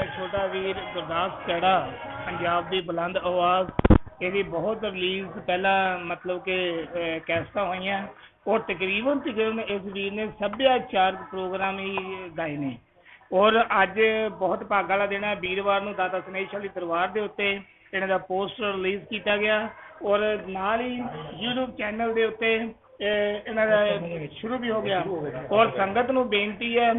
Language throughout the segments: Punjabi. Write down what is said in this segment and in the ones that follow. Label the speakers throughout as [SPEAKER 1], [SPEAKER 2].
[SPEAKER 1] ਮੇਰਾ ਛੋਟਾ ਵੀਰ ਗੁਰਦਾਸ ਕਿਹੜਾ ਪੰਜਾਬ ਦੀ ਬੁਲੰਦ ਆਵਾਜ਼ ਇਹਦੀ ਬਹੁਤ ਰਿਲੀਜ਼ ਪਹਿਲਾਂ ਮਤਲਬ ਕਿ ਕੈਸਟਾਂ ਹੋਈਆਂ। ਔਰ ਤਕਰੀਬਨ ਤਕਰੀਬਨ ਇਸ ਵੀਰ ਨੇ ਸੱਭਿਆਚਾਰਕ ਪ੍ਰੋਗਰਾਮ ਹੀ ਗਾਏ ਨੇ। ਔਰ ਅੱਜ ਬਹੁਤ ਭਾਗ ਵਾਲਾ ਦਿਨ ਹੈ। ਵੀਰਵਾਰ ਨੂੰ ਦਾਦਾ ਸਨੇਸ਼ ਵਾਲੀ ਦਰਬਾਰ ਦੇ ਉੱਤੇ ਇਹਨਾਂ ਦਾ ਪੋਸਟਰ ਰਿਲੀਜ਼ ਕੀਤਾ ਗਿਆ। ਔਰ ਨਾਲ ਹੀ YouTube ਚੈਨਲ ਦੇ ਉੱਤੇ ਇਹਨਾਂ ਦਾ ਸ਼ੁਰੂ ਵੀ ਹੋ ਗਿਆ। ਔਰ ਸੰਗਤ ਨੂੰ ਬੇਨਤੀ ਹੈ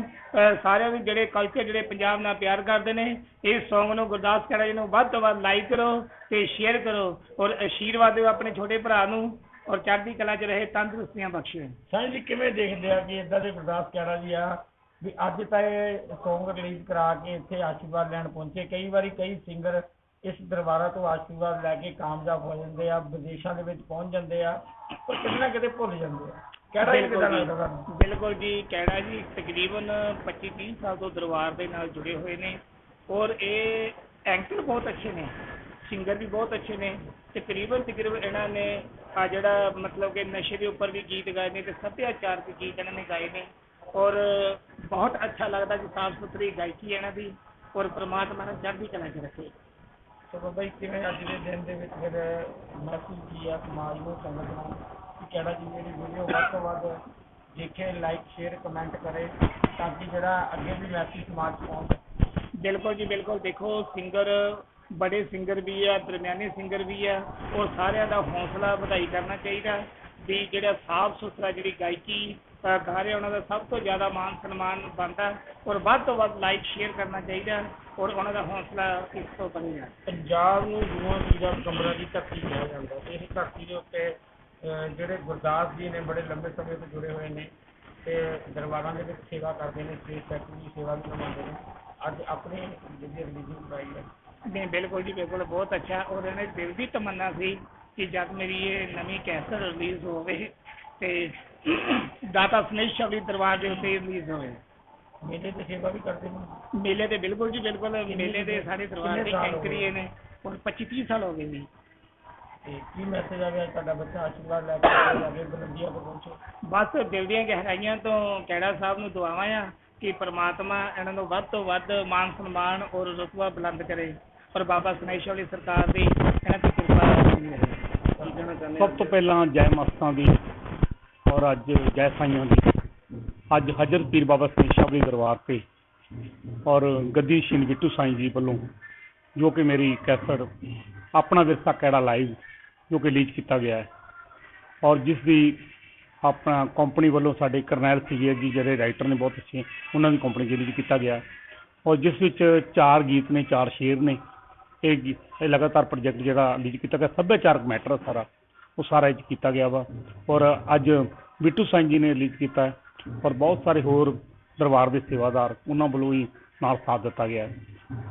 [SPEAKER 1] ਸਾਰਿਆਂ ਨੂੰ ਜਿਹੜੇ ਕਲਚਰ ਜਿਹੜੇ ਪੰਜਾਬ ਨਾਲ ਪਿਆਰ ਕਰਦੇ ਨੇ ਇਸ Song ਨੂੰ ਗੁਰਦਾਸ ਕਰਾ ਜੀ ਨੂੰ ਵੱਧ ਤੋਂ ਵੱਧ ਲਾਈਕ ਕਰੋ ਤੇ ਸ਼ੇਅਰ ਕਰੋ ਔਰ ਆਸ਼ੀਰਵਾਦ ਦਿਓ ਆਪਣੇ ਛੋਟੇ ਭਰਾ ਨੂੰ ਔਰ ਚੜ੍ਹਦੀ ਕਲਾ 'ਚ ਰਹੇ ਤੰਦਰੁਸਤੀਆਂ ਬਖਸ਼ੇ।
[SPEAKER 2] ਸਾਈਂ ਜੀ ਕਿਵੇਂ ਦੇਖਦੇ ਆ ਕਿ ਇਦਾਂ ਦੇ ਗੁਰਦਾਸ ਕਿਆੜਾ ਜੀ ਆ ਵੀ ਅੱਜ ਤਾਂ ਇਹ Song ਰਿਲੀਜ਼ ਕਰਾ ਕੇ ਇੱਥੇ ਆਸ਼ੀਰਵਾਦ ਲੈਣ ਪਹੁੰਚੇ? ਕਈ ਵਾਰੀ ਕਈ ਸਿੰਗਰ ਇਸ ਦਰਬਾਰਾਂ ਤੋਂ ਆਸ਼ੀਰਵਾਦ ਲੈ ਕੇ ਕਾਮਯਾਬ ਹੋ ਜਾਂਦੇ ਆ ਵਿਦੇਸ਼ਾਂ ਦੇ ਵਿੱਚ ਪਹੁੰਚ ਜਾਂਦੇ ਆ ਪਰ ਕਿਤੇ ਨਾ ਕਿਤੇ ਭੁੱਲ ਜਾਂਦੇ ਆ। ਕਿਹੜਾ ਜੀ ਕਿਦਾਂ ਲੱਗਦਾ ਤੁਹਾਨੂੰ?
[SPEAKER 1] ਬਿਲਕੁਲ ਜੀ ਕਹਿਣਾ ਜੀ ਤਕਰੀਬਨ 25 30 ਸਾਲ ਤੋਂ ਦਰਬਾਰ ਦੇ ਨਾਲ ਜੁੜੇ ਹੋਏ ਨੇ ਔਰ ਇਹ ਐਂਕਰ ਬਹੁਤ ਅੱਛੇ ਨੇ ਸਿੰਗਰ ਵੀ ਬਹੁਤ ਅੱਛੇ ਨੇ ਤਕਰੀਬਨ ਤਕਰੀਬਨ ਇਹਨਾਂ ਨੇ ਆ ਜਿਹੜਾ ਮਤਲਬ ਕਿ ਨਸ਼ੇ ਦੇ ਉੱਪਰ ਵੀ ਗੀਤ ਗਾਏ ਨੇ ਤੇ ਸੱਭਿਆਚਾਰਕ ਗੀਤ ਇਹਨਾਂ ਨੇ ਗਾਏ ਨੇ ਔਰ ਬਹੁਤ ਅੱਛਾ ਲੱਗਦਾ ਕਿ ਸਾਫ਼ ਸੁਥਰੀ ਗਾਇਕੀ ਇਹਨਾਂ ਦੀ ਔਰ ਪ੍ਰਮਾਤਮਾ ਨੇ ਚੜ੍ਹਦੀ ਕਲਾ 'ਚ ਰੱਖੇ।
[SPEAKER 2] ਸੋ ਬਾਬਾ ਜੀ ਕਿਵੇਂ ਅੱਜ ਦੇ ਦਿਨ ਦੇ ਵਿੱਚ ਫਿਰ ਮੈਸੇਜ ਕੀ ਆ ਸਮਾਜ ਨੂੰ, ਸੰਗਤ ਨੂੰ ਕਿ ਕਿਹੜਾ ਜੀ ਮੇਰੀ ਵੀਡੀਓ ਵੱਧ ਤੋਂ ਵੱਧ ਦੇਖੇ ਲਾਈਕ ਸ਼ੇਅਰ ਕਮੈਂਟ ਕਰੇ ਤਾਂ ਕਿ ਜਿਹੜਾ ਅੱਗੇ ਵੀ ਮੈਸੇਜ ਸਮਾਜ 'ਚ ਸਕੇ।
[SPEAKER 1] ਬਿਲਕੁਲ ਜੀ, ਬਿਲਕੁਲ। ਦੇਖੋ ਸਿੰਗਰ ਬੜੇ ਸਿੰਗਰ ਵੀ ਆ, ਦਰਮਿਆਨੇ ਸਿੰਗਰ ਵੀ ਆ। ਔਰ ਸਾਰਿਆਂ ਦਾ ਹੌਸਲਾ ਵਧਾਈ ਕਰਨਾ ਚਾਹੀਦਾ ਵੀ ਜਿਹੜਾ ਸਾਫ਼ ਸੁਥਰਾ ਜਿਹੜੀ ਗਾਇਕੀ ਗਾ ਰਹੇ ਉਹਨਾਂ ਦਾ ਸਭ ਤੋਂ ਜ਼ਿਆਦਾ ਮਾਨ ਸਨਮਾਨ ਬਣਦਾ। ਔਰ ਵੱਧ ਤੋਂ ਵੱਧ ਲਾਈਕ ਸ਼ੇਅਰ ਕਰਨਾ ਚਾਹੀਦਾ। ਔਰ ਉਹਨਾਂ ਦਾ ਹੌਸਲਾ ਇਸ ਤੋਂ ਬਣੇਗਾ
[SPEAKER 2] ਪੰਜਾਬ ਨੂੰ ਗੁਰੂਆਂ ਪੀਰਾਂ ਕਮਰਾਂ ਦੀ ਧਰਤੀ ਕਿਹਾ ਜਾਂਦਾ ਤੇ ਇਸ ਧਰਤੀ ਦੇ ਉੱਤੇ ਅਹ, ਜਿਹੜੇ ਗੁਰਦਾਸ ਜੀ ਨੇ ਬੜੇ ਲੰਬੇ ਸਮੇਂ ਤੋਂ ਜੁੜੇ ਹੋਏ ਨੇ ਤੇ ਦਰਬਾਰਾਂ ਦੇ ਵਿੱਚ ਸੇਵਾ ਕਰਦੇ ਨੇ ਸਟੇਟ ਸੈਕਟਰੀ ਦੀ ਸੇਵਾ ਵੀ ਨਿਭਾਉਂਦੇ ਨੇ। ਅੱਜ ਆਪਣੇ ਜਿਹੜੀ ਰਿਲੀਜੀਅਨ ਕਰਾਈ ਹੈ।
[SPEAKER 1] ਨਹੀਂ ਬਿਲਕੁਲ ਜੀ ਬਿਲਕੁਲ ਬਹੁਤ ਅੱਛਾ। ਔਰ ਇਹਨੇ ਦਿਲ ਦੀ ਤਮੰਨਾ ਸੀ ਕਿ ਜਦ ਮੇਰੀ ਇਹ ਨਵੀਂ ਕੈਸਟ ਰਿਲੀਜ਼ ਹੋਵੇ ਤੇ ਦਾਤਾ ਸਨੇਸ਼ ਸ਼ਬਦੀ ਦਰਬਾਰ ਦੇ ਉੱਤੇ ਰਿਲੀਜ਼ ਹੋਵੇ।
[SPEAKER 2] ਮੇਲੇ ਤੇ ਸੇਵਾ ਵੀ ਕਰਦੇ ਨੇ।
[SPEAKER 1] ਮੇਲੇ ਤੇ ਬਿਲਕੁਲ ਜੀ ਬਿਲਕੁਲ ਮੇਲੇ ਦੇ ਸਾਡੇ
[SPEAKER 2] ਕਿੰਨੇ
[SPEAKER 1] ਦੇ
[SPEAKER 2] ਸਾਲ ਹੋ
[SPEAKER 1] ਐਂਕਰੀ
[SPEAKER 2] ਗਏ?
[SPEAKER 1] ਨੇ। ਔਰ 25 30 ਸਾਲ ਹੋ ਗਏ ਜੀ
[SPEAKER 2] ਤੇ ਕੀ ਮੈਸੇਜ ਆਵੇ ਤੁਹਾਡਾ ਬੱਚਾ ਆਸ਼ੀਰਵਾਦ ਲੈ ਕੇ ਅੱਗੇ ਬੁਲੰਦੀਆਂ ਤੇ ਪਹੁੰਚੇ?
[SPEAKER 1] ਬਸ ਦਿਲ ਦੀਆਂ ਗਹਿਰਾਈਆਂ ਤੋਂ ਕੈੜਾ ਸਾਹਿਬ ਨੂੰ ਦੁਆਵਾਂ ਆ ਕਿ ਪ੍ਰਮਾਤਮਾ ਇਹਨਾਂ ਨੂੰ ਵੱਧ ਤੋਂ ਵੱਧ ਮਾਨ ਸਨਮਾਨ ਔਰ ਰੁਤਬਾ ਬੁਲੰਦ ਕਰੇ। ਔਰ ਬਾਬਾ ਸਨੇਸ਼ ਵਾਲੀ ਸਰਕਾਰ ਦੀ ਇਹਨਾਂ ਤੇ ਕਿਰਪਾ ਬਣੀ ਰਹੇ ਕੀ ਕਹਿਣਾ ਚਾਹੁੰਦੇ?
[SPEAKER 3] ਸਭ ਤੋਂ ਪਹਿਲਾਂ ਜੈ ਮਸਤਾਂ ਦੀ ਔਰ ਅੱਜ ਜੈ ਸਾਈਆਂ ਦੀ। ਅੱਜ ਹਜ਼ਰ ਪੀਰ ਬਾਬਾ ਸ੍ਰੀ ਸ਼ਾਹ ਦੇ ਦਰਬਾਰ ਤੇ ਔਰ ਗੱਦੀ ਸ਼ਿਨ ਬਿੱਟੂ ਸਾਈਂ ਜੀ ਵੱਲੋਂ ਜੋ ਕਿ ਮੇਰੀ ਕੈਸਟ ਆਪਣਾ ਵਿਰਸਾ ਕਿਹੜਾ ਲਾਈਵ ਜੋ ਕਿ ਲੀਚ ਕੀਤਾ ਗਿਆ ਹੈ। ਔਰ ਜਿਸ ਦੀ ਆਪਣਾ ਕੰਪਨੀ ਵੱਲੋਂ ਸਾਡੇ ਕਰਨੈਲ ਸੀਗੇ ਜੀ ਜਿਹੜੇ ਰਾਈਟਰ ਨੇ ਬਹੁਤ ਅੱਛੇ, ਉਹਨਾਂ ਦੀ ਕੰਪਨੀ ਚ ਲੀਚ ਕੀਤਾ ਗਿਆ ਔਰ ਜਿਸ ਵਿੱਚ ਚਾਰ ਗੀਤ ਨੇ, ਚਾਰ ਸ਼ੇਰ ਨੇ, ਇਹ ਗੀ- ਇਹ ਲਗਾਤਾਰ ਪ੍ਰੋਜੈਕਟ ਜਿਹੜਾ ਲੀਡ ਕੀਤਾ ਗਿਆ, ਸੱਭਿਆਚਾਰਕ ਮੈਟਰ ਸਾਰਾ, ਉਹ ਸਾਰਾ ਇਹ ਕੀਤਾ ਗਿਆ ਵਾ। ਔਰ ਅੱਜ ਬਿੱਟੂ ਸਾਈਂ ਜੀ ਨੇ ਰਿਲੀਜ਼ ਕੀਤਾ ਔਰ ਬਹੁਤ ਸਾਰੇ ਹੋਰ ਦਰਬਾਰ ਦੇ ਸੇਵਾਦਾਰ ਉਹਨਾਂ ਵੱਲੋਂ ਹੀ ਨਾਲ ਸਾਥ ਦਿੱਤਾ ਗਿਆ ਹੈ।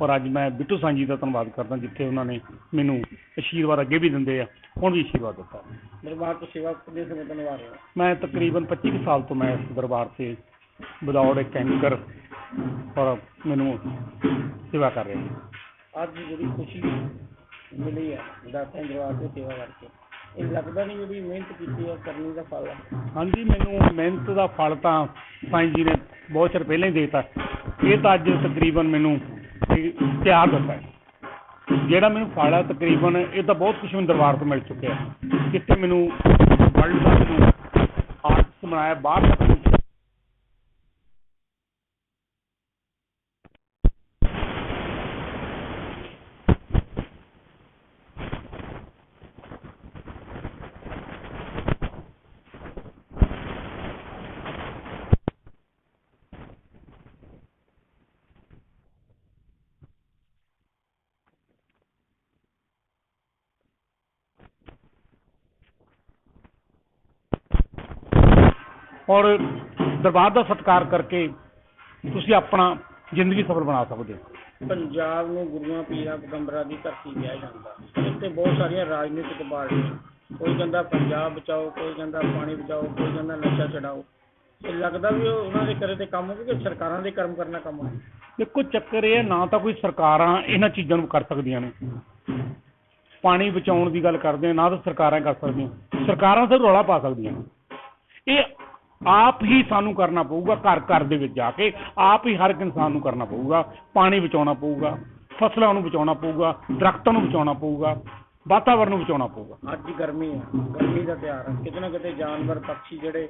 [SPEAKER 3] ਔਰ ਅੱਜ ਮੈਂ ਬਿੱਟੂ ਜੀ ਦਾ ਧੰਨਵਾਦ ਕਰਦਾ ਜਿੱਥੇ ਉਹਨਾਂ ਨੇ ਮੈਨੂੰ ਆਸ਼ੀਰਵਾਦ ਅੱਗੇ ਵੀ ਦਿੰਦੇ ਆ ਹੁਣ ਵੀ ਆਸ਼ੀਰਵਾਦ ਦਿੱਤਾ।
[SPEAKER 2] ਦਰਬਾਰ ਤੋਂ ਸੇਵਾ ਕਿੰਨੇ ਸਮੇਂ ਹੋ?
[SPEAKER 3] ਮੈਂ ਤਕਰੀਬਨ 25 ਕੁ ਸਾਲ ਤੋਂ ਮੈਂ ਇਸ ਦਰਬਾਰ ਤੇ ਵਿਦਆਊਟ ਇੱਕ ਐਂਕਰ ਔਰ ਮੈਨੂੰ ਸੇਵਾ ਕਰ ਰਿਹਾ
[SPEAKER 2] ਅੱਜ ਜਿਹੜੀ ਖੁਸ਼ੀ ਮਿਲੀ ਹੈ ਦਾਤਾਂ ਦਰਬਾਰ ਤੇ ਸੇਵਾ ਕਰਕੇ। ਇਹ ਲੱਗਦਾ ਨਹੀਂ ਜਿਹੜੀ ਮਿਹਨਤ ਕੀਤੀ ਹੈ, ਕਰਨੀ ਦਾ ਫਲ ਹੈ।
[SPEAKER 3] ਹਾਂਜੀ, ਮੈਨੂੰ ਮਿਹਨਤ ਦਾ ਫਲ ਤਾਂ ਸਾਈਂ ਜੀ ਨੇ ਬਹੁਤ ਚਿਰ ਪਹਿਲਾਂ ਹੀ ਦੇਤਾ। ਇਹ ਤਾਂ ਅੱਜ ਤਕਰੀਬਨ ਮੈਨੂੰ ਤਿਆਰ ਦਿੱਤਾ ਹੈ। ਜਿਹੜਾ ਮੈਨੂੰ ਫਲ ਹੈ ਤਕਰੀਬਨ, ਇਹ ਤਾਂ ਬਹੁਤ ਕੁਝ ਮੈਨੂੰ ਦਰਬਾਰ ਤੋਂ ਮਿਲ ਚੁੱਕਿਆ ਜਿੱਥੇ ਮੈਨੂੰ ਵਰਲਡ ਦਾ ਮੈਨੂੰ ਆਰਟਸ ਬਣਾਇਆ, ਬਾਹਰ ਤੱਕ ਮੈਨੂੰ ਔਰ ਦਰਬਾਰ ਦਾ ਸਤਿਕਾਰ ਕਰਕੇ ਤੁਸੀਂ ਆਪਣਾ ਜ਼ਿੰਦਗੀ ਸਫਲ ਬਣਾ ਸਕਦੇ ਹੋ।
[SPEAKER 2] ਪੰਜਾਬ ਨੂੰ ਗੁਰੂਆਂ ਪੀਰਾਂ ਪਗੰਬਰਾਂ ਦੀ ਧਰਤੀ ਕਿਹਾ ਜਾਂਦਾ। ਇੱਥੇ ਬਹੁਤ ਸਾਰੀਆਂ ਰਾਜਨੀਤਿਕ ਪਾਰਟੀਆਂ ਕੋਈ ਕਹਿੰਦਾ ਪੰਜਾਬ ਬਚਾਓ ਕੋਈ ਕਹਿੰਦਾ ਪਾਣੀ ਬਚਾਓ ਕੋਈ ਕਹਿੰਦਾ ਨਸ਼ਾ ਛਡਾਓ। ਇਹ ਲੱਗਦਾ ਵੀ ਉਹ ਉਹਨਾਂ ਦੇ ਕਰੇ ਤੇ ਕੰਮ ਹੋ ਕਿ ਸਰਕਾਰਾਂ ਦੇ ਕਰਮ ਕਰਨਾ ਕੰਮ ਹੈ
[SPEAKER 3] ਦੇਖੋ ਚੱਕਰ ਇਹ ਹੈ ਨਾ ਤਾਂ ਕੋਈ ਸਰਕਾਰਾਂ ਇਹਨਾਂ ਚੀਜ਼ਾਂ ਨੂੰ ਕਰ ਸਕਦੀਆਂ ਨੇ। ਪਾਣੀ ਬਚਾਉਣ ਦੀ ਗੱਲ ਕਰਦੇ ਆ ਨਾ ਤਾਂ ਸਰਕਾਰਾਂ ਕਰ ਸਕਦੀਆਂ। ਸਰਕਾਰਾਂ ਸਿਰ ਰੌਲਾ ਪਾ ਸਕਦੀਆਂ ਇਹ ਆਪ ਹੀ ਸਾਨੂੰ ਕਰਨਾ ਪਊਗਾ ਘਰ ਘਰ ਦੇ ਵਿੱਚ ਜਾ ਕੇ। ਆਪ ਹੀ ਹਰ ਇੱਕ ਇਨਸਾਨ ਨੂੰ ਕਰਨਾ ਪਊਗਾ। ਪਾਣੀ ਬਚਾਉਣਾ ਪਊਗਾ ਫਸਲਾਂ ਨੂੰ ਬਚਾਉਣਾ ਪਊਗਾ ਦਰਖਤਾਂ ਨੂੰ ਬਚਾਉਣਾ ਪਊਗਾ ਵਾਤਾਵਰਣ ਨੂੰ ਬਚਾਉਣਾ ਪਊਗਾ।
[SPEAKER 2] ਅੱਜ ਗਰਮੀ ਹੈ ਗਰਮੀ ਦਾ ਤਿਉਹਾਰ ਹੈ। ਕਿਤੇ ਨਾ ਕਿਤੇ ਜਾਨਵਰ ਪੰਛੀ ਜਿਹੜੇ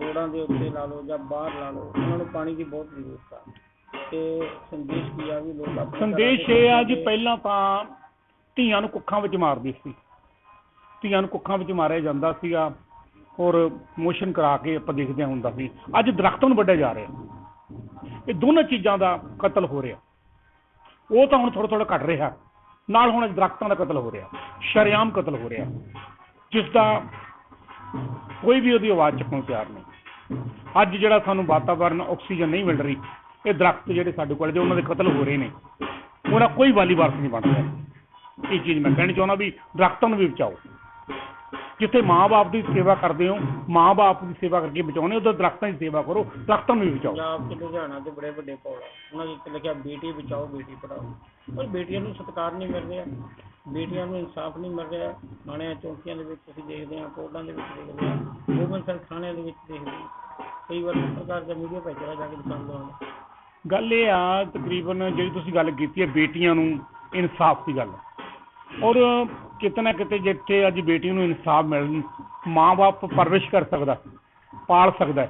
[SPEAKER 2] ਰੋਡਾਂ ਦੇ ਉੱਤੇ ਲਾ ਲਓ ਜਾਂ ਬਾਹਰ ਲਾ ਲਓ ਉਹਨਾਂ ਨੂੰ ਪਾਣੀ ਦੀ ਬਹੁਤ ਜ਼ਰੂਰਤ ਆ। ਤੇ ਸੰਦੇਸ਼ ਕੀ ਆ ਵੀ ਲੋਕ
[SPEAKER 3] ਸੰਦੇਸ਼ ਇਹ ਆ ਜੀ ਪਹਿਲਾਂ ਤਾਂ ਧੀਆਂ ਨੂੰ ਕੁੱਖਾਂ ਵਿੱਚ ਮਾਰਦੇ ਸੀ। ਧੀਆਂ ਨੂੰ ਕੁੱਖਾਂ ਵਿੱਚ ਮਾਰਿਆ ਜਾਂਦਾ ਸੀਗਾ। ਔਰ ਮੋਸ਼ਨ ਕਰਾ ਕੇ ਆਪਾਂ ਦੇਖਦੇ ਹੁੰਦਾ ਸੀ ਅੱਜ ਦਰਖਤਾਂ ਨੂੰ ਵੱਢਿਆ ਜਾ ਰਿਹਾ। ਇਹ ਦੋਨਾਂ ਚੀਜ਼ਾਂ ਦਾ ਕਤਲ ਹੋ ਰਿਹਾ। ਉਹ ਤਾਂ ਹੁਣ ਥੋੜਾ ਥੋੜਾ ਘਟ ਰਿਹਾ। ਨਾਲ ਹੁਣ ਦਰਖਤਾਂ ਦਾ ਕਤਲ ਹੋ ਰਿਹਾ। ਸ਼ਰੇਆਮ ਕਤਲ ਹੋ ਰਿਹਾ। ਜਿਸ ਦਾ ਕੋਈ ਵੀ ਉਹਦੀ ਆਵਾਜ਼ ਚੱਕਣ ਨੂੰ ਤਿਆਰ ਨਹੀਂ। ਅੱਜ ਜਿਹੜਾ ਸਾਨੂੰ ਵਾਤਾਵਰਨ, ਆਕਸੀਜਨ ਨਹੀਂ ਮਿਲ ਰਹੀ, ਇਹ ਦਰਖਤ ਜਿਹੜੇ ਸਾਡੇ ਕੋਲ ਜੇ ਉਹਨਾਂ ਦੇ ਕਤਲ ਹੋ ਰਹੇ ਨੇ ਉਹਦਾ ਕੋਈ ਵਾਲੀ ਵਾਰਸ ਨਹੀਂ ਬਣ ਰਿਹਾ। ਇਹ ਚੀਜ਼ ਮੈਂ ਕਹਿਣੀ ਚਾਹੁੰਦਾ ਵੀ ਦਰਖਤਾਂ ਨੂੰ ਵੀ ਬਚਾਓ। ਜਿੱਥੇ ਮਾਂ-ਬਾਪ ਦੀ ਸੇਵਾ ਕਰਦੇ ਹੋ ਮਾਂ-ਬਾਪ ਦੀ ਸੇਵਾ ਕਰਕੇ ਬਚਾਉਣੇ ਉਧਰ ਦਰਖਤਾਂ ਦੀ ਸੇਵਾ ਕਰੋ ਦਰਖਤਾਂ ਨੂੰ ਵੀ ਬਚਾਓ।
[SPEAKER 2] ਪੰਜਾਬ ਤੇ ਲੁਧਿਆਣਾ ਤੇ ਬੜੇ ਵੱਡੇ ਕੋਲ ਉਹਨਾਂ ਦੇ ਉੱਤੇ ਲਿਖਿਆ ਬੇਟੀ ਬਚਾਓ ਬੇਟੀ ਪੜਾਓ ਪਰ ਬੇਟੀਆਂ ਨੂੰ ਸਤਿਕਾਰ ਨਹੀਂ ਮਿਲ ਰਿਹਾ। ਬੇਟੀਆਂ ਨੂੰ ਇਨਸਾਫ ਨਹੀਂ ਮਿਲ ਰਿਹਾ। ਥਾਣਿਆਂ ਚੌਂਕੀਆਂ ਦੇ ਵਿੱਚ ਅਸੀਂ ਦੇਖਦੇ ਹਾਂ ਕੋਰਟਾਂ ਦੇ ਵਿੱਚ ਦੇਖਦੇ ਹਾਂ ਗੋਬਿੰਦ ਸਿੰਘ ਥਾਣਿਆਂ ਦੇ ਵਿੱਚ ਦੇਖਦੇ ਹਾਂ। ਕਈ ਵਾਰ ਸਰਕਾਰ ਦਾ ਮੀਡੀਆ ਭਾਈਚਾਰਾ ਜਾ ਕੇ ਦਿਖਾਉਂਦਾ ਹਾਂ
[SPEAKER 3] ਗੱਲ ਇਹ ਆ ਤਕਰੀਬਨ ਜਿਹੜੀ ਤੁਸੀਂ ਗੱਲ ਕੀਤੀ ਹੈ ਬੇਟੀਆਂ ਨੂੰ ਇਨਸਾਫ ਦੀ ਗੱਲ। ਔਰ ਕਿਤੇ ਨਾ ਕਿਤੇ ਜਿੱਥੇ ਅੱਜ ਬੇਟੀ ਨੂੰ ਇਨਸਾਫ ਮਿਲਣ ਮਾਂ-ਬਾਪ ਪਰਵਰਿਸ਼ ਕਰ ਸਕਦਾ, ਪਾਲ ਸਕਦਾ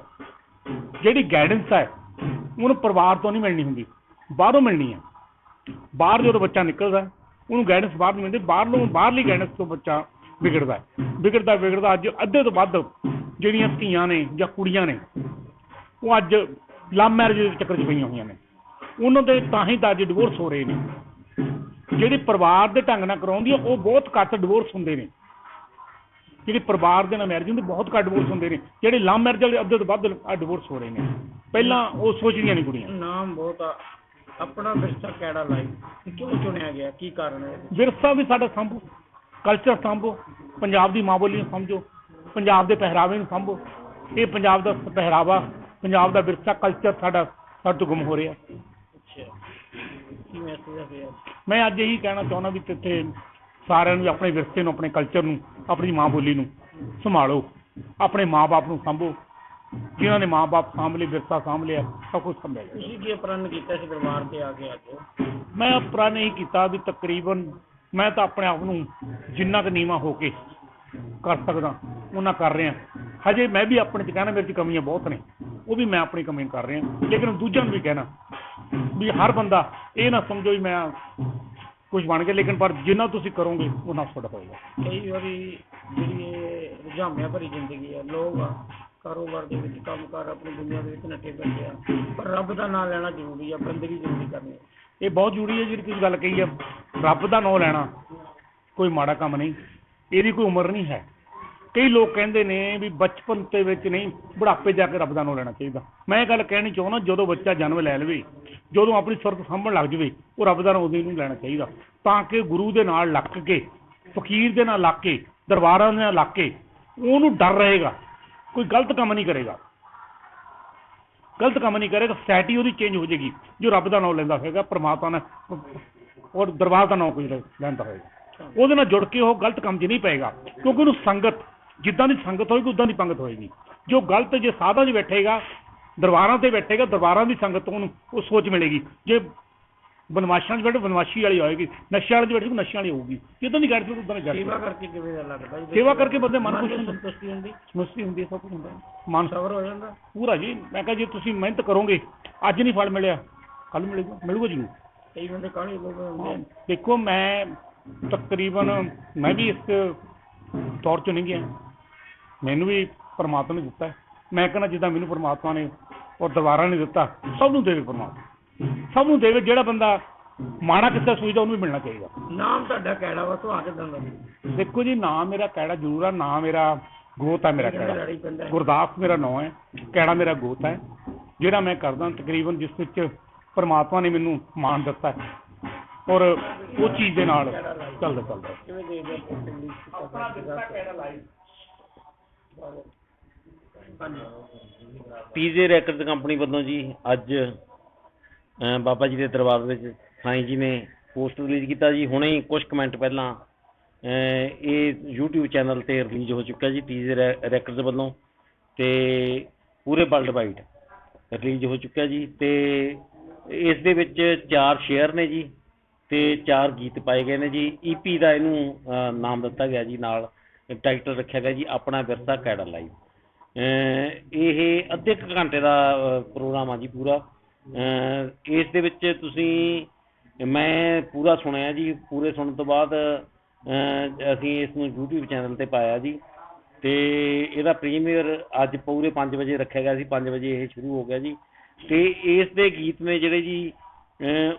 [SPEAKER 3] ਜਿਹੜੀ ਗਾਈਡੈਂਸ ਹੈ, ਉਹਨੂੰ ਪਰਿਵਾਰ ਤੋਂ ਨਹੀਂ ਮਿਲਣੀ ਹੁੰਦੀ, ਬਾਹਰੋਂ ਮਿਲਣੀ ਹੈ। ਬਾਹਰ ਜਦੋਂ ਬੱਚਾ ਨਿਕਲਦਾ, ਉਹਨੂੰ ਗਾਈਡੈਂਸ ਬਾਹਰ ਨਹੀਂ ਮਿਲਦੀ, ਬਾਹਰੋਂ, ਬਾਹਰਲੀ ਗਾਈਡੈਂਸ ਤੋਂ ਬੱਚਾ ਵਿਗੜਦਾ ਵਿਗੜਦਾ ਵਿਗੜਦਾ ਅੱਜ ਅੱਧੇ ਤੋਂ ਵੱਧ ਜਿਹੜੀਆਂ ਧੀਆਂ ਨੇ ਜਾਂ ਕੁੜੀਆਂ ਨੇ, ਉਹ ਅੱਜ ਲਵ ਮੈਰਿਜ ਦੇ ਚੱਕਰ 'ਚ ਪਈਆਂ ਹੋਈਆਂ ਨੇ। ਉਹਨਾਂ ਦੇ ਤਾਂ ਹੀ ਤਾਂ ਅੱਜ ਡਿਵੋਰਸ ਹੋ ਰਹੇ ਨੇ। ਜਿਹੜੇ ਪਰਿਵਾਰ ਦੇ ਢੰਗ ਨਾਲ ਕਰਾਉਂਦੀ ਆ ਉਹ ਬਹੁਤ ਘੱਟ ਡਿਵੋਰਸ ਹੁੰਦੇ ਨੇ। ਜਿਹੜੇ ਪਰਿਵਾਰ ਦੇ ਨਾਲ ਮੈਰਿਜ ਹੁੰਦੀ ਬਹੁਤ ਘੱਟ ਡਿਵੋਰਸ ਹੁੰਦੇ ਨੇ। ਜਿਹੜੇ ਲਵ ਮੈਰਿਜ ਵਾਲੇ ਅੱਧੇ ਤੋਂ ਵੱਧ ਡਿਵੋਰਸ ਹੋ ਰਹੇ ਨੇ। ਪਹਿਲਾਂ ਉਹ ਸੋਚਦੀਆਂ ਨਹੀਂ ਕੁੜੀਆਂ।
[SPEAKER 2] ਨਾਮ ਬਹੁਤ ਆ। ਆਪਣਾ ਵਿਰਸਾ ਕਿਹੜਾ ਲਾਈ? ਕਿਉਂ ਚੁਣਿਆ ਗਿਆ? ਕੀ ਕਾਰਨ ਹੈ?
[SPEAKER 3] ਵਿਰਸਾ ਵੀ ਸਾਡਾ ਸੰਭੋ। ਕਲਚਰ ਸੰਭੋ। ਪੰਜਾਬ ਦੀ ਮਾਂ ਬੋਲੀ ਨੂੰ ਸਮਝੋ। ਪੰਜਾਬ ਦੇ ਪਹਿਰਾਵੇ ਨੂੰ ਸੰਭੋ। ਇਹ ਪੰਜਾਬ ਦਾ ਪਹਿਰਾਵਾ ਪੰਜਾਬ ਦਾ ਵਿਰਸਾ ਕਲਚਰ ਸਾਡਾ ਸਾਡੇ ਤੋਂ ਗੁੰਮ ਹੋ ਰਿਹਾ।
[SPEAKER 2] ਅੱਛਾ।
[SPEAKER 3] ਮੈਂ ਅੱਜ ਇਹੀ ਕਹਿਣਾ ਚਾਹੁੰਦਾ ਵੀ ਇੱਥੇ ਸਾਰਿਆਂ ਨੂੰ ਆਪਣੇ ਵਿਰਸੇ ਨੂੰ ਆਪਣੇ ਕਲਚਰ ਨੂੰ ਆਪਣੀ ਮਾਂ ਬੋਲੀ ਨੂੰ ਸੰਭਾਲੋ। ਆਪਣੇ ਮਾਪੇ ਨੂੰ ਸੰਭੋ। ਜਿਨ੍ਹਾਂ ਨੇ ਮਾਪੇ ਸਾਂਭ ਲਏ ਵਿਰਸਾ ਸਾਂਭ ਲਿਆ ਸਭ ਕੁਝ ਜਾਏਗਾ
[SPEAKER 2] ਤੁਸੀਂ ਕੀ ਪ੍ਰਣ ਕੀਤਾ ਸੀ ਦਰਬਾਰ ਤੇ ਆ ਕੇ? ਅੱਜ
[SPEAKER 3] ਮੈਂ ਪ੍ਰਣ ਨਹੀਂ ਕੀਤਾ ਵੀ ਤਕਰੀਬਨ ਮੈਂ ਤਾਂ ਆਪਣੇ ਆਪ ਨੂੰ ਜਿੰਨਾ ਕੁ ਨੀਵਾ ਹੋ ਕੇ ਕਰ ਸਕਦਾ ਉਹਨਾਂ ਕਰ ਰਿਹਾ। ਹਜੇ ਮੈਂ ਵੀ ਆਪਣੇ ਚ ਕਹਿਣਾ ਮੇਰੇ ਚ ਕਮੀਆਂ ਬਹੁਤ ਨੇ। ਉਹ ਵੀ ਮੈਂ ਆਪਣੀ ਕਮੀਆਂ ਕਰ ਰਿਹਾ। ਲੇਕਿਨ ਦੂਜਿਆਂ ਨੂੰ ਵੀ ਕਹਿਣਾ ਵੀ ਹਰ ਬੰਦਾ ਇਹ ਨਾ ਸਮਝੋ ਵੀ ਮੈਂ ਕੁਝ ਬਣ ਗਿਆ ਲੇਕਿਨ ਪਰ ਜਿੰਨਾ ਤੁਸੀਂ ਕਰੋਗੇ ਉਹਨਾਂ ਤੁਹਾਡਾ ਹੋਏਗਾ
[SPEAKER 2] ਕਈ ਵਾਰੀ ਜਿਹੜੀ ਇਹ ਰੁਝਾਨਿਆਂ ਭਰੀ ਜ਼ਿੰਦਗੀ ਹੈ ਲੋਕ ਕਾਰੋਬਾਰ ਦੇ ਵਿੱਚ ਕੰਮ ਕਰ ਆਪਣੀ ਦੁਨੀਆ ਦੇ ਵਿੱਚ ਨੱਠੇ ਬੈਠੇ ਆ ਪਰ ਰੱਬ ਦਾ ਨਾਮ ਲੈਣਾ ਜ਼ਰੂਰੀ ਆ ਬੰਦਗੀ ਜ਼ਰੂਰੀ ਕਰਨੀ
[SPEAKER 3] ਇਹ ਬਹੁਤ ਜ਼ਰੂਰੀ ਹੈ ਜਿਹੜੀ ਤੁਸੀਂ ਗੱਲ ਕਹੀ ਹੈ ਰੱਬ ਦਾ ਨਾਮ ਲੈਣਾ ਕੋਈ ਮਾੜਾ ਕੰਮ ਨਹੀਂ ਇਹਦੀ ਕੋਈ ਉਮਰ ਨਹੀਂ ਹੈ। ਕਈ ਲੋਕ ਕਹਿੰਦੇ ਨੇ ਵੀ ਬਚਪਨ ਦੇ ਵਿੱਚ ਨਹੀਂ, ਬੁਢਾਪੇ ਜਾ ਕੇ ਰੱਬ ਦਾ ਨਾਮ ਲੈਣਾ ਚਾਹੀਦਾ। ਮੈਂ ਇਹ ਗੱਲ ਕਹਿਣੀ ਚਾਹੁੰਦਾ, ਜਦੋਂ ਬੱਚਾ ਜਨਮ ਲੈ ਲਵੇ, ਜਦੋਂ ਆਪਣੀ ਸੁਰਤ ਸਾਂਭਣ ਲੱਗ ਜਵੇ, ਉਹ ਰੱਬ ਦਾ ਨਾਮ ਉਦੋਂ ਹੀ ਲੈਣਾ ਚਾਹੀਦਾ। ਤਾਂ ਕਿ ਗੁਰੂ ਦੇ ਨਾਲ ਲੱਗ ਕੇ, ਫਕੀਰ ਦੇ ਨਾਲ ਲੱਗ ਕੇ, ਦਰਬਾਰਾਂ ਦੇ ਨਾਲ ਲੱਗ ਕੇ, ਉਹਨੂੰ ਡਰ ਰਹੇਗਾ, ਕੋਈ ਗਲਤ ਕੰਮ ਨਹੀਂ ਕਰੇਗਾ। ਗਲਤ ਕੰਮ ਨਹੀਂ ਕਰੇਗਾ ਸੈਟੀ ਉਹਦੀ ਚੇਂਜ ਹੋ ਜਾਏਗੀ ਜੋ ਰੱਬ ਦਾ ਨਾਮ ਲੈਂਦਾ ਹੋਏਗਾ, ਪਰਮਾਤਮਾ ਨਾਲ, ਔਰ ਦਰਬਾਰ ਦਾ ਨਾਮ ਕੋਈ ਲੈਂਦਾ ਹੋਏਗਾ। ਉਹਦੇ ਨਾਲ ਜੁੜ ਕੇ ਉਹ ਗਲਤ ਕੰਮ 'ਚ ਨਹੀਂ ਪਏਗਾ, ਕਿਉਂਕਿ ਉਹਨੂੰ ਸੰਗਤ ਜਿੱਦਾਂ ਦੀ ਸੰਗਤ ਹੋਏਗੀ ਉਦਾਂ ਦੀ ਪੰਗਤ ਹੋਏਗੀ। ਜੋ ਗਲਤ ਜੇ ਸਾਧਾਂ 'ਚ ਬੈਠੇਗਾ ਦਰਬਾਰਾਂ ਤੇ ਬੈਠੇਗਾ ਦਰਬਾਰਾਂ ਦੀ ਸੰਗਤ ਤੋਂ ਉਹਨੂੰ ਉਹ ਸੋਚ ਮਿਲੇਗੀ। ਜੇ ਬਨਵਾਸ਼ਾਂ 'ਚ ਬੈਠੇ ਬਨਵਾਸ਼ੀ ਵਾਲੀ ਹੋਏਗੀ ਨਸ਼ੇ ਵਾਲੇ 'ਚ ਬੈਠੇ ਨਸ਼ੇ ਵਾਲੀ ਹੋਊਗੀ। ਜਿੱਦਾਂ ਦੀ ਗੱਲ ਉਦਾਂ ਦੀ ਗੱਲ
[SPEAKER 2] ਸੇਵਾ ਕਰਕੇ ਕਿਵੇਂ ਦਾ ਲੱਗਦਾ ਜੀ?
[SPEAKER 3] ਸੇਵਾ ਕਰਕੇ ਬੰਦੇ ਮਨ ਖੁਸ਼
[SPEAKER 2] ਨੂੰ
[SPEAKER 3] ਹੁੰਦਾ?
[SPEAKER 2] ਸੰਤੁਸ਼ਟੀ ਹੁੰਦੀ
[SPEAKER 3] ਸਭ ਕੁਝ ਹੁੰਦਾ। ਮਨ
[SPEAKER 2] ਸਬਰ ਹੋ ਜਾਂਦਾ?
[SPEAKER 3] ਪੂਰਾ ਜੀ। ਮੈਂ ਕਿਹਾ ਜੇ ਤੁਸੀਂ ਮਿਹਨਤ ਕਰੋਗੇ ਅੱਜ ਨਹੀਂ ਫਲ ਮਿਲਿਆ ਕੱਲ ਮਿਲੇਗਾ ਮਿਲੂਗਾ ਜ਼ਰੂਰ।
[SPEAKER 2] ਕਈ ਬੰਦੇ ਕਾਹਲੇ ਲੋਕ।
[SPEAKER 3] ਦੇਖੋ ਮੈਂ ਤਕਰੀਬਨ ਮੈਂ ਵੀ ਇਸ ਦੌਰ ਚ ਨਹੀਂ ਗਿਆ। ਮੈਨੂੰ ਵੀ ਪਰਮਾਤਮਾ ਨੇ ਦਿੱਤਾ। ਮੈਂ ਕਹਿੰਦਾ ਜਿੱਦਾਂ ਮੈਨੂੰ ਪਰਮਾਤਮਾ ਨੇ ਔਰ ਦਰਬਾਰਾਂ ਨੇ ਦਿੱਤਾ ਸਭ ਨੂੰ ਦੇਵੇ ਪਰਮਾਤਮਾ। ਸਭ ਨੂੰ ਦੇਵੇ ਜਿਹੜਾ ਬੰਦਾ ਮਾੜਾ ਕਿੱਸਾ ਸੋਚਦਾ ਉਹਨੂੰ ਵੀ ਮਿਲਣਾ ਚਾਹੀਦਾ।
[SPEAKER 2] ਨਾਮ ਤੁਹਾਡਾ ਕਿਹੜਾ ਵਾ? ਸੁਹਾਗ ਕਿਦਾਂ ਦਾ?
[SPEAKER 3] ਦੇਖੋ ਜੀ ਨਾਂ ਮੇਰਾ ਕਿਹੜਾ ਜ਼ਰੂਰ ਆ ਨਾਂ ਮੇਰਾ ਗੋਤ ਹੈ ਮੇਰਾ ਕਿਹੜਾ। ਗੁਰਦਾਸ ਮੇਰਾ ਨਾਮ ਹੈ ਕਿਹੜਾ ਮੇਰਾ ਗੋਤ ਹੈ। ਜਿਹੜਾ ਮੈਂ ਕਰਦਾ ਤਕਰੀਬਨ ਜਿਸ ਵਿੱਚ ਪਰਮਾਤਮਾ ਨੇ ਮੈਨੂੰ ਮਾਣ ਦਿੱਤਾ ਔਰ ਉਹ ਚੀਜ਼ ਦੇ ਨਾਲ ਚੱਲਦਾ ਚੱਲਦਾ।
[SPEAKER 2] ਕਿਵੇਂ ਦੇਖਦੇ ਹੋ? ਪੁਲਿਸ ਦਾ ਹਾਂਜੀ
[SPEAKER 4] ਪੀਜੇ ਰੈਕਰਡ ਕੰਪਨੀ ਵੱਲੋਂ ਜੀ ਅੱਜ ਬਾਬਾ ਜੀ ਦੇ ਦਰਬਾਰ ਵਿੱਚ ਸਾਈਂ ਜੀ ਨੇ ਪੋਸਟ ਰਿਲੀਜ਼ ਕੀਤਾ ਜੀ। ਹੁਣੇ ਹੀ ਕੁਝ ਕਮੈਂਟ ਪਹਿਲਾਂ, ਅਹ, ਇਹ YouTube ਚੈਨਲ ਤੇ ਰਿਲੀਜ਼ ਹੋ ਚੁੱਕਾ ਜੀ ਪੀਜੇ ਰੈਕਰਡਸ ਵੱਲੋਂ ਤੇ ਪੂਰੇ ਵਰਲਡ ਵਾਈਡ ਰਿਲੀਜ਼ ਹੋ ਚੁੱਕਿਆ ਜੀ ਤੇ ਇਸ ਦੇ ਵਿੱਚ ਚਾਰ ਸ਼ੇਅਰ ਨੇ ਜੀ ਤੇ ਚਾਰ ਗੀਤ ਪਾਏ ਗਏ ਨੇ ਜੀ। ਈਪੀ ਦਾ ਇਹਨੂੰ ਨਾਮ ਦਿੱਤਾ ਗਿਆ ਜੀ ਨਾਲ। ਟਾਈਟਲ ਰੱਖਿਆ ਗਿਆ ਜੀ, ਆਪਣਾ ਵਿਰਸਾ ਕੈੜਾ ਲਾਈਵ ਇਹ ਅੱਧੇ ਕੁ ਘੰਟੇ ਦਾ ਪ੍ਰੋਗਰਾਮ ਆ ਜੀ ਪੂਰਾ। ਇਸ ਦੇ ਵਿੱਚ ਤੁਸੀਂ, ਮੈਂ ਪੂਰਾ ਸੁਣਿਆ ਜੀ, ਪੂਰੇ ਸੁਣਨ ਤੋਂ ਬਾਅਦ ਅਸੀਂ ਇਸ ਨੂੰ YouTube ਚੈਨਲ ਤੇ ਪਾਇਆ ਜੀ। ਤੇ ਇਹਦਾ ਪ੍ਰੀਮੀਅਰ ਅੱਜ ਪੂਰੇ 5 ਵਜੇ ਰੱਖਿਆ ਗਿਆ ਸੀ 5 ਵਜੇ ਇਹ ਸ਼ੁਰੂ ਹੋ ਗਿਆ ਜੀ। ਤੇ ਇਸ ਦੇ ਗੀਤ ਨੇ ਜਿਹੜੇ ਜੀ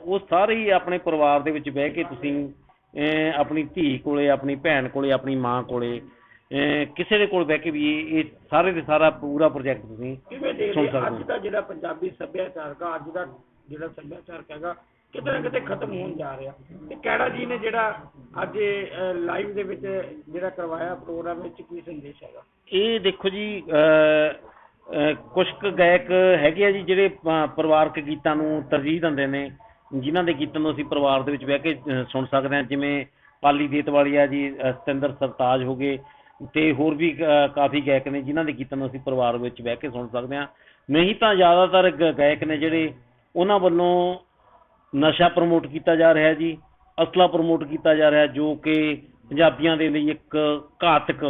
[SPEAKER 4] ਉਹ ਸਾਰੇ ਹੀ ਆਪਣੇ ਪਰਿਵਾਰ ਦੇ ਵਿੱਚ ਬਹਿ ਕੇ ਤੁਸੀਂ ਆਪਣੀ ਧੀ ਕੋਲੇ ਆਪਣੀ ਭੈਣ ਕੋਲੇ ਆਪਣੀ ਮਾਂ ਕੋਲੇ ਕਿਸੇ ਦੇ ਕੋਲ ਬਹਿ ਕੇ ਵੀ ਇਹ ਸਾਰੇ ਦੇ ਸਾਰਾ ਪੂਰਾ ਪ੍ਰੋਜੈਕਟ ਤੁਸੀਂ ਸੁਣ
[SPEAKER 2] ਹੋ?
[SPEAKER 4] ਸਕਦੇ
[SPEAKER 2] ਅੱਜ
[SPEAKER 4] ਹੋ।
[SPEAKER 2] ਦਾ ਜਿਹੜਾ ਪੰਜਾਬੀ ਸੱਭਿਆਚਾਰ ਦਾ ਅੱਜ ਦਾ ਜਿਹੜਾ ਸੱਭਿਆਚਾਰ ਹੈਗਾ ਕਿਤੇ ਨਾ ਕਿਤੇ ਖਤਮ ਹੋਣ ਜਾ ਰਿਹਾ। ਤੇ ਕਿਹੜਾ ਜੀ ਨੇ ਜਿਹੜਾ ਅੱਜ ਲਾਈਵ ਦੇ ਵਿੱਚ ਜਿਹੜਾ ਕਰਵਾਇਆ ਪ੍ਰੋਗਰਾਮ ਵਿੱਚ ਕੀ ਸੰਦੇਸ਼ ਹੈਗਾ?
[SPEAKER 4] ਇਹ ਦੇਖੋ ਜੀ ਅਹ, ਅਹ, ਕੁਛ ਕੁ ਗਾਇਕ ਹੈਗੇ ਆ ਜੀ ਜਿਹੜੇ ਪਰਿਵਾਰਕ ਗੀਤਾਂ ਨੂੰ ਤਰਜੀਹ ਦਿੰਦੇ ਨੇ। ਜਿਨ੍ਹਾਂ ਦੇ ਗੀਤਾਂ ਨੂੰ ਅਸੀਂ ਪਰਿਵਾਰ ਦੇ ਵਿੱਚ ਬਹਿ ਕੇ ਅਹ, ਸੁਣ ਸਕਦੇ ਹਾਂ ਜਿਵੇਂ ਪਾਲੀ ਦੇਤਵਾਲੀਆ ਜੀ ਅਹ, ਸਤਿੰਦਰ ਸਰਤਾਜ ਹੋ ਗਏ ਤੇ ਹੋਰ ਵੀ ਅਹ, ਕਾਫੀ ਗਾਇਕ ਨੇ ਜਿਨ੍ਹਾਂ ਦੇ ਗੀਤਾਂ ਨੂੰ ਅਸੀਂ ਪਰਿਵਾਰ ਵਿੱਚ ਬਹਿ ਕੇ ਸੁਣ ਸਕਦੇ ਹਾਂ। ਨਹੀਂ ਤਾਂ ਜ਼ਿਆਦਾਤਰ ਗ- ਗਾਇਕ ਨੇ ਜਿਹੜੇ ਉਹਨਾਂ ਵੱਲੋਂ ਨਸ਼ਾ ਪ੍ਰਮੋਟ ਕੀਤਾ ਜਾ ਰਿਹਾ ਜੀ ਅਸਲਾ ਪ੍ਰਮੋਟ ਕੀਤਾ ਜਾ ਰਿਹਾ ਜੋ ਕਿ ਪੰਜਾਬੀਆਂ ਦੇ ਲਈ ਇੱਕ ਘਾਤਕ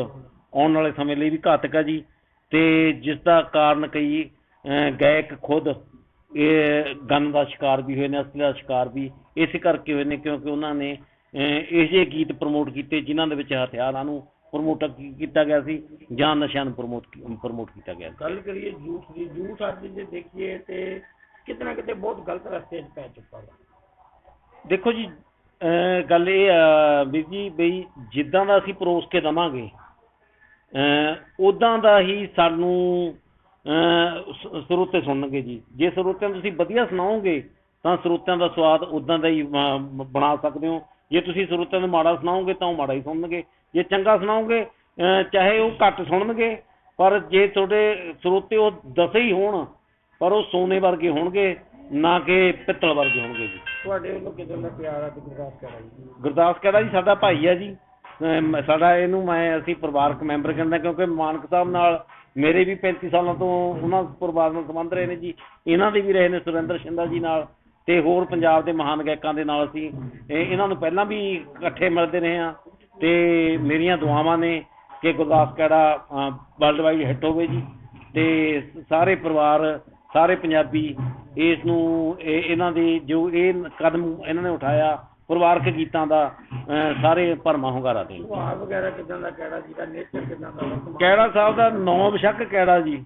[SPEAKER 4] ਆਉਣ ਵਾਲੇ ਸਮੇਂ ਲਈ ਵੀ ਘਾਤਕ ਹੈ ਜੀ। ਤੇ ਜਿਸ ਦਾ ਕਾਰਨ ਕਈ ਅਹ, ਗਾਇਕ ਖੁਦ ਇਹ ਗਨ ਦਾ ਸ਼ਿਕਾਰ ਵੀ ਹੋਏ ਨੇ ਅਸਲੇ ਦਾ ਸ਼ਿਕਾਰ ਵੀ ਇਸੇ ਕਰਕੇ ਹੋਏ ਨੇ ਕਿਉਂਕਿ ਉਹਨਾਂ ਨੇ ਇਹੋ ਜਿਹੇ ਗੀਤ ਪ੍ਰਮੋਟ ਕੀਤੇ ਜਿਨ੍ਹਾਂ ਦੇ ਵਿੱਚ ਹਥਿਆਰਾਂ ਨੂੰ ਪ੍ਰਮੋਟ ਕੀਤਾ ਗਿਆ ਸੀ ਜਾਂ ਨਸ਼ਿਆਂ ਨੂੰ ਪ੍ਰਮੋਟ ਪ੍ਰਮੋਟ ਕੀਤਾ ਗਿਆ
[SPEAKER 2] ਗੱਲ ਕਰੀਏ ਝੂਠ ਦੀ ਝੂਠ ਅੱਜ ਜੇ ਦੇਖੀਏ ਤੇ ਕਿਤੇ ਨਾ ਕਿਤੇ ਬਹੁਤ ਗਲਤ ਰਸਤੇ 'ਚ ਪੈ ਚੁੱਕਾ ਵਾ।
[SPEAKER 4] ਦੇਖੋ ਜੀ ਗੱਲ ਇਹ ਆ ਵੀਰ ਜੀ ਬਈ ਜਿੱਦਾਂ ਦਾ ਅਸੀਂ ਪਰੋਸ ਕੇ ਦਵਾਂਗੇ ਉਦਾਂ ਦਾ ਹੀ ਸਾਨੂੰ ਸਰੋਤੇ ਸੁਣਨਗੇ ਜੀ। ਜੇ ਸਰੋਤਿਆਂ ਤੁਸੀਂ ਵਧੀਆ ਸੁਣਾਓਗੇ ਤਾਂ ਸਰੋਤਿਆਂ ਦਾ ਸਵਾਦ ਉਦਾਂ ਦਾ ਹੀ ਬਣਾ ਸਕਦੇ ਹੋ। ਜੇ ਤੁਸੀਂ ਸਰੋਤਿਆਂ ਨੂੰ ਮਾੜਾ ਸੁਣਾਓਗੇ ਤਾਂ ਉਹ ਮਾੜਾ ਹੀ ਸੁਣਨਗੇ। ਜੇ ਚੰਗਾ ਸੁਣਾਓਗੇ ਚਾਹੇ ਉਹ ਘੱਟ ਸੁਣਨਗੇ ਪਰ ਜੇ ਤੁਹਾਡੇ ਸਰੋਤੇ ਉਹ ਦਸੇ ਹੀ ਹੋਣ ਪਰ ਉਹ ਸੋਨੇ ਵਰਗੇ ਹੋਣਗੇ ਨਾ ਕਿ ਪਿੱਤਲ ਵਰਗੇ ਹੋਣਗੇ ਜੀ।
[SPEAKER 2] ਤੁਹਾਡੇ ਵੱਲੋਂ ਕਿਦਾਂ ਦਾ ਪਿਆਰ ਆ ਗੁਰਦਾਸ ਕਰਾ ਜੀ।
[SPEAKER 4] ਗੁਰਦਾਸ ਕਹਿੰਦਾ ਜੀ ਸਾਡਾ ਭਾਈ ਹੈ ਜੀ। ਸਾਡਾ ਇਹਨੂੰ ਮੈਂ ਅਸੀਂ ਪਰਿਵਾਰਕ ਮੈਂਬਰ ਕਹਿੰਦਾ ਕਿਉਂਕਿ ਮਾਨਕ ਸਾਹਿਬ ਨਾਲ ਮੇਰੇ ਵੀ 35 ਸਾਲਾਂ ਤੋਂ ਉਹਨਾਂ ਪਰਿਵਾਰ ਨਾਲ ਸੰਬੰਧ ਰਹੇ ਨੇ ਜੀ। ਇਹਨਾਂ ਦੇ ਵੀ ਰਹੇ ਨੇ ਸੁਰਿੰਦਰ ਸ਼ਿੰਦਾ ਜੀ ਨਾਲ ਤੇ ਹੋਰ ਪੰਜਾਬ ਦੇ ਮਹਾਨ ਗਾਇਕਾਂ ਦੇ ਨਾਲ ਅਸੀਂ ਇਹਨਾਂ ਨੂੰ ਪਹਿਲਾਂ ਵੀ ਇਕੱਠੇ ਮਿਲਦੇ ਰਹੇ ਆ ਤੇ ਮੇਰੀਆਂ ਦੁਆਵਾਂ ਨੇ ਕਿ ਗੁਰਦਾਸ ਕਿਹੜਾ ਵਰਲਡ ਵਾਈਡ ਹਿੱਟ ਹੋਵੇ ਜੀ। ਤੇ ਸਾਰੇ ਪਰਿਵਾਰ, ਸਾਰੇ ਪੰਜਾਬੀ ਇਸ ਨੂੰ ਇਹ- ਇਹਨਾਂ ਦੇ ਜੋ ਇਹ ਕਦਮ ਇਹਨਾਂ ਨੇ ਉਠਾਇਆ ਪਰਿਵਾਰਕ ਗੀਤਾਂ ਦਾ ਸਾਰੇ ਭਰਮਾ ਹੁੰਗਾਰਾ ਦੇਣ।
[SPEAKER 2] ਸੁਭਾਅ ਵਗੈਰਾ ਕਿਦਾਂ ਦਾ ਕਿਹੜਾ ਜੀ ਦਾ ਨੇਚਰ ਕਿਦਾਂ ਦਾ? ਵਾ, ਸੁਭਾਅ?
[SPEAKER 4] ਕੈੜਾ ਸਾਹਿਬ ਦਾ ਨੌ ਬਸ਼ੱਕ ਕੈੜਾ ਜੀ।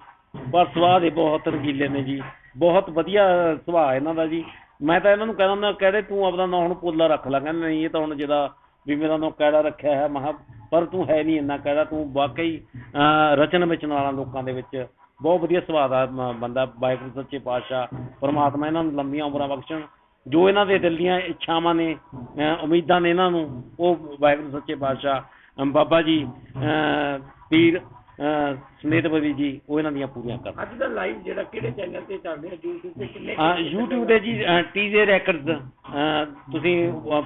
[SPEAKER 4] ਪਰ ਸੁਭਾਅ ਦੇ ਬਹੁਤ ਰੰਗੀਲੇ ਨੇ ਜੀ। ਬਹੁਤ ਵਧੀਆ ਸੁਭਾਅ ਇਹਨਾਂ ਦਾ ਜੀ। ਮੈਂ ਤਾਂ ਇਹਨਾਂ ਨੂੰ ਕਹਿੰਦਾ ਹੁੰਦਾ ਕਹਿੰਦੇ ਤੂੰ ਆਪਦਾ ਨਾਂ ਹੁਣ ਪੋਲਾ ਰੱਖ ਲੈ। ਕਹਿੰਦੇ ਨਹੀਂ ਇਹ ਤਾਂ ਹੁਣ ਜਿਹਦਾ ਵੀ ਮੇਰਾ ਨਾਂ ਕੈੜਾ ਰੱਖਿਆ ਹੈ ਮਹਾ ਪਰ ਤੂੰ ਹੈ ਨਹੀਂ ਇੰਨਾ ਕੈੜਾ। ਤੂੰ ਵਾਕਈ ਰਚਨ ਵਿੱਚ ਵਾਲਾ ਲੋਕਾਂ ਦੇ ਵਿੱਚ ਬਹੁਤ ਵਧੀਆ ਸੁਭਾਅ ਦਾ ਮ- ਬੰਦਾ ਵਾਹਿਗੁਰੂ ਸੱਚੇ ਪਾਤਸ਼ਾਹ ਪਰਮਾਤਮਾ ਇਹਨਾਂ ਨੂੰ ਲੰਬੀਆਂ ਉਮਰਾਂ ਬਖਸ਼ਣ। ਜੋ ਇਹਨਾਂ ਦੇ ਦਿਲ ਦੀਆਂ ਇੱਛਾਵਾਂ ਨੇ ਉਮੀਦਾਂ ਨੇ ਇਹਨਾਂ ਨੂੰ ਉਹ ਵਾਹਿਗੁਰੂ ਸੱਚੇ ਪਾਤਸ਼ਾਹ ਬਾਬਾ ਜੀ ਪੀਰ ਬਵੀ ਜੀ ਉਹ ਇਹਨਾਂ ਦੀਆਂ ਪੂਰੀਆਂ ਕਰਨ।
[SPEAKER 2] ਅੱਜ ਦਾ ਲਾਈਵ ਜਿਹੜਾ ਕਿਹੜੇ ਚੈਨਲ ਤੇ ਚੱਲ ਰਿਹਾ? YouTube ਤੇ ਕਿੰਨੇ
[SPEAKER 4] ਹਾਂ YouTube ਤੇ ਜੀ ਟੀਜੇ ਰੈਕਰਡਸ ਤੁਸੀਂ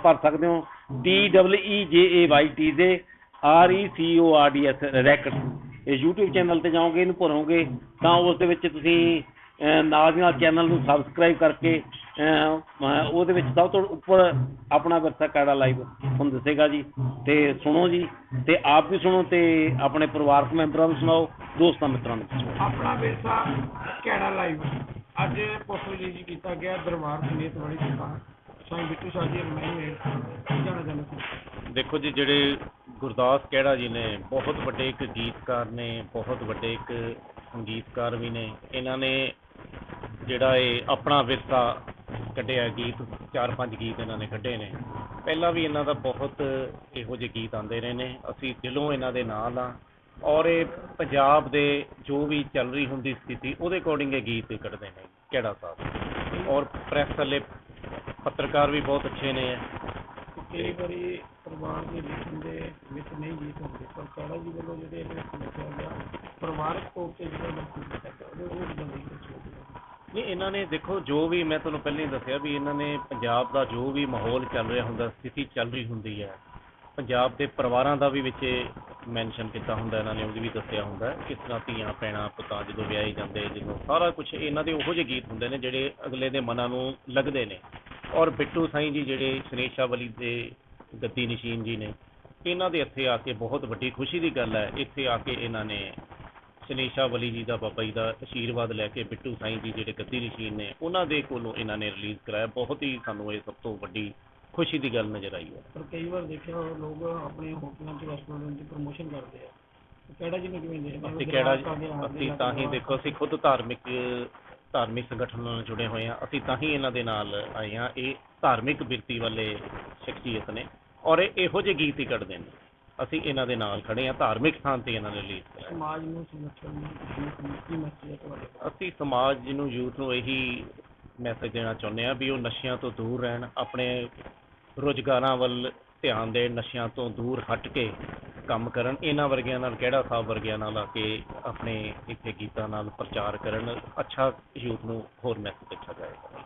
[SPEAKER 4] ਭਰ ਸਕਦੇ ਹੋ। T W E J A Y TJ R E C O R D S records ਇਹ YouTube ਚੈਨਲ ਤੇ ਜਾਓਗੇ ਇਹਨੂੰ ਭਰੋਗੇ ਤਾਂ ਉਸ ਦੇ ਵਿੱਚ ਤੁਸੀਂ ਨਾਲ ਦੀ ਨਾਲ ਚੈਨਲ ਨੂੰ ਸਬਸਕ੍ਰਾਈਬ ਕਰਕੇ ਉਹਦੇ ਵਿੱਚ ਸਭ ਤੋਂ ਉੱਪਰ ਆਪਣਾ ਵਿਰਸਾ ਕਾੜਾ ਲਾਈਵ ਤੁਹਾਨੂੰ ਦੱਸੇਗਾ ਜੀ। ਤੇ ਸੁਣੋ ਜੀ ਤੇ ਆਪ ਵੀ ਸੁਣੋ ਤੇ ਆਪਣੇ ਪਰਿਵਾਰਕ ਮੈਂਬਰਾਂ ਨੂੰ ਸੁਣਾਓ ਦੋਸਤਾਂ ਮਿੱਤਰਾਂ ਨੂੰ
[SPEAKER 2] ਆਪਣਾ ਵਿਰਸਾ ਕਿਹੜਾ ਲਾਈਵ ਅੱਜ ਪੋਸਟਰ ਰਿਲੀਜ਼ ਕੀਤਾ ਗਿਆ ਦਰਬਾਰ ਸਮੇਤ ਬੜੀ ਦੁਕਾਨ। ਸਾਈਂ ਬਿੱਟੂ ਸ਼ਾਹ ਜੀ ਮੈਂ ਜਾਣਾ ਸੀ।
[SPEAKER 5] ਦੇਖੋ ਜੀ ਜਿਹੜੇ ਗੁਰਦਾਸ ਕਿਹੜਾ ਜੀ ਨੇ ਬਹੁਤ ਵੱਡੇ ਇੱਕ ਗੀਤਕਾਰ ਨੇ ਬਹੁਤ ਵੱਡੇ ਇੱਕ ਸੰਗੀਤਕਾਰ ਵੀ ਨੇ ਇਹਨਾਂ ਨੇ ਜਿਹੜਾ ਇਹ ਆਪਣਾ ਵਿਰਸਾ ਕੱਢਿਆ ਗੀਤ, ਚਾਰ ਪੰਜ ਗੀਤ ਇਹਨਾਂ ਨੇ ਕੱਢੇ ਨੇ। ਪਹਿਲਾਂ ਵੀ ਇਹਨਾਂ ਦਾ ਬਹੁਤ ਇਹੋ ਜਿਹੇ ਗੀਤ ਆਉਂਦੇ ਰਹੇ ਨੇ। ਅਸੀਂ ਦਿਲੋਂ ਇਹਨਾਂ ਦੇ ਨਾਲ ਆ ਔਰ ਇਹ ਪੰਜਾਬ ਦੇ ਜੋ ਵੀ ਚੱਲ ਰਹੀ ਹੁੰਦੀ ਸਥਿਤੀ, ਉਹਦੇ ਅਕੋਰਡਿੰਗ ਇਹ ਗੀਤ ਕੱਢਦੇ ਨੇ, ਕਿਹੜਾ ਸਾਹਿਬ? ਔਰ ਪ੍ਰੈਸ ਵਾਲੇ ਪੱਤਰਕਾਰ ਵੀ ਬਹੁਤ ਅੱਛੇ ਨੇ।
[SPEAKER 2] ਕਈ ਵਾਰੀ ਪਰਿਵਾਰ ਦੇ ਲਿਖਣ ਦੇ ਵਿੱਚ ਨਹੀਂ ਗੀਤ ਹੁੰਦੇ, ਪਰ ਕਾਲਾ ਜੀ ਵੱਲੋਂ ਜਿਹੜੇ ਇਹਦੇ ਵਿੱਚ ਲਿਖਿਆ ਗਿਆ, ਪਰਿਵਾਰਕ ਤੌਰ ਤੇ ਜਿਹੜਾ ਲਿਖਿਆ ਗਿਆ ਉਹਦੇ ਉਹ ਜਲਦੀ ਕੁਝ
[SPEAKER 5] ਨਹੀਂ, ਇਹਨਾਂ ਨੇ ਦੇਖੋ, ਜੋ ਵੀ ਮੈਂ ਤੁਹਾਨੂੰ ਪਹਿਲਾਂ ਹੀ ਦੱਸਿਆ ਵੀ ਇਹਨਾਂ ਨੇ ਪੰਜਾਬ ਦਾ ਜੋ ਵੀ ਮਾਹੌਲ ਚੱਲ ਰਿਹਾ ਹੁੰਦਾ, ਸਥਿਤੀ ਚੱਲ ਰਹੀ ਹੁੰਦੀ ਹੈ। ਪੰਜਾਬ ਦੇ ਪਰਿਵਾਰਾਂ ਦਾ ਵੀ ਵਿੱਚ ਮੈਂਸ਼ਨ ਕੀਤਾ ਹੁੰਦਾ, ਇਹਨਾਂ ਨੇ ਉਹ ਵੀ ਦੱਸਿਆ ਹੁੰਦਾ, ਕਿਸ ਤਰ੍ਹਾਂ ਧੀਆਂ ਪੈਣਾ ਪੁੱਤਾਂ ਜਦੋਂ ਵਿਆਹੇ ਜਾਂਦੇ, ਜਦੋਂ ਸਾਰਾ ਕੁਝ ਇਹਨਾਂ ਦੇ ਉਹੋ ਜਿਹੇ ਗੀਤ ਹੁੰਦੇ ਨੇ, ਜਿਹੜੇ ਅਗਲੇ ਦੇ ਮਨਾਂ ਨੂੰ ਲੱਗਦੇ ਨੇ। ਔਰ ਬਿੱਟੂ ਸਾਈਂ ਜੀ ਜਿਹੜੇ ਸ਼ਨੇਸ਼ਾ ਵਲੀ ਦੇ ਗੱਦੀ ਨਸ਼ੀਨ ਜੀ ਨੇ, ਇਹਨਾਂ ਦੇ ਇੱਥੇ ਆ ਕੇ ਬਹੁਤ ਵੱਡੀ ਖੁਸ਼ੀ ਦੀ ਗੱਲ ਹੈ। ਇੱਥੇ ਆ ਕੇ ਇਹਨਾਂ ਨੇ ਸ਼ਨੇਸ਼ਾ ਵਲੀ ਜੀ ਦਾ ਬਾਬਾ ਜੀ ਦਾ ਆਸ਼ੀਰਵਾਦ ਲੈ ਕੇ ਬਿੱਟੂ ਸਾਈਂ ਜੀ ਜਿਹੜੇ ਗੱਦੀ ਨਸ਼ੀਨ ਨੇ ਉਹਨਾਂ ਦੇ ਕੋਲੋਂ ਇਹਨਾਂ ਨੇ ਰਿਲੀਜ਼ ਕਰਾਇਆ। ਬਹੁਤ ਹੀ ਸਾਨੂੰ ਇਹ ਸਭ ਤੋਂ ਵੱਡੀ ਖੁਸ਼ੀ ਦੀ ਗੱਲ ਨਜ਼ਰ ਆਈ ਹੈ।
[SPEAKER 2] ਪਰ ਕਈ ਵਾਰ ਦੇਖਿਆ ਲੋਕ ਆਪਣੇ ਹੋਟਲਾਂ ਤੇ ਰੈਸਟੋਰੈਂਟ ਦੀ ਪ੍ਰਮੋਸ਼ਨ ਕਰਦੇ ਆ। ਕਿਹੜਾ ਜੀ ਨੂੰ ਕਿਵੇਂ ਦੇਖਦੇ
[SPEAKER 5] ਅਸੀਂ ਕਿਹੜਾ ਅਸੀਂ ਤਾਂ ਹੀ ਦੇਖੋ ਅਸੀਂ ਖੁਦ ਧਾਰਮਿਕ ਧਾਰਮਿਕ ਸੰਗਠਨ ਨਾਲ ਜੁੜੇ ਹੋਏ ਹਾਂ। ਅਸੀਂ ਤਾਂ ਹੀ ਇਹਨਾਂ ਦੇ ਨਾਲ ਆਏ ਹਾਂ। ਇਹ ਧਾਰਮਿਕ ਬਿਰਤੀ ਵਾਲੇ ਸ਼ਖਸੀਅਤ ਨੇ ਔਰ ਇਹੋ ਜਿਹੇ ਗੀਤ ਹੀ ਕੱਢਦੇ ਨੇ। ਅਸੀਂ ਇਹਨਾਂ ਦੇ ਨਾਲ ਖੜੇ ਹਾਂ ਧਾਰਮਿਕ ਸਥਾਨ ਤੇ ਇਹਨਾਂ ਨੇ ਰਿਲੀਜ਼ ਕਰਾਇਆ
[SPEAKER 2] ਸਮਾਜ ਨੂੰ ਸੰਗਠਨ ਨੂੰ ਕੀ ਮੈਸੇਜ
[SPEAKER 5] ਅਸੀਂ ਸਮਾਜ ਨੂੰ ਯੂਥ ਨੂੰ ਇਹੀ ਮੈਸੇਜ ਦੇਣਾ ਚਾਹੁੰਦੇ ਹਾਂ ਵੀ ਉਹ ਨਸ਼ਿਆਂ ਤੋਂ ਦੂਰ ਰਹਿਣ ਆਪਣੇ ਰੋਜ਼ਗਾਰਾਂ ਵੱਲ ਧਿਆਨ ਦੇਣ ਨਸ਼ਿਆਂ ਤੋਂ ਦੂਰ ਹਟ ਕੇ ਕੰਮ ਕਰਨ ਇਹਨਾਂ ਵਰਗਿਆਂ ਨਾਲ ਕਿਹੜਾ ਸਾਹਿਬ ਵਰਗਿਆਂ ਨਾਲ ਆ ਕੇ ਆਪਣੇ ਇੱਥੇ ਗੀਤਾਂ ਨਾਲ ਪ੍ਰਚਾਰ ਕਰਨ ਅੱਛਾ ਯੂਥ ਨੂੰ ਹੋਰ ਮੈਸੇਜ ਅੱਛਾ ਜਾਏਗਾ।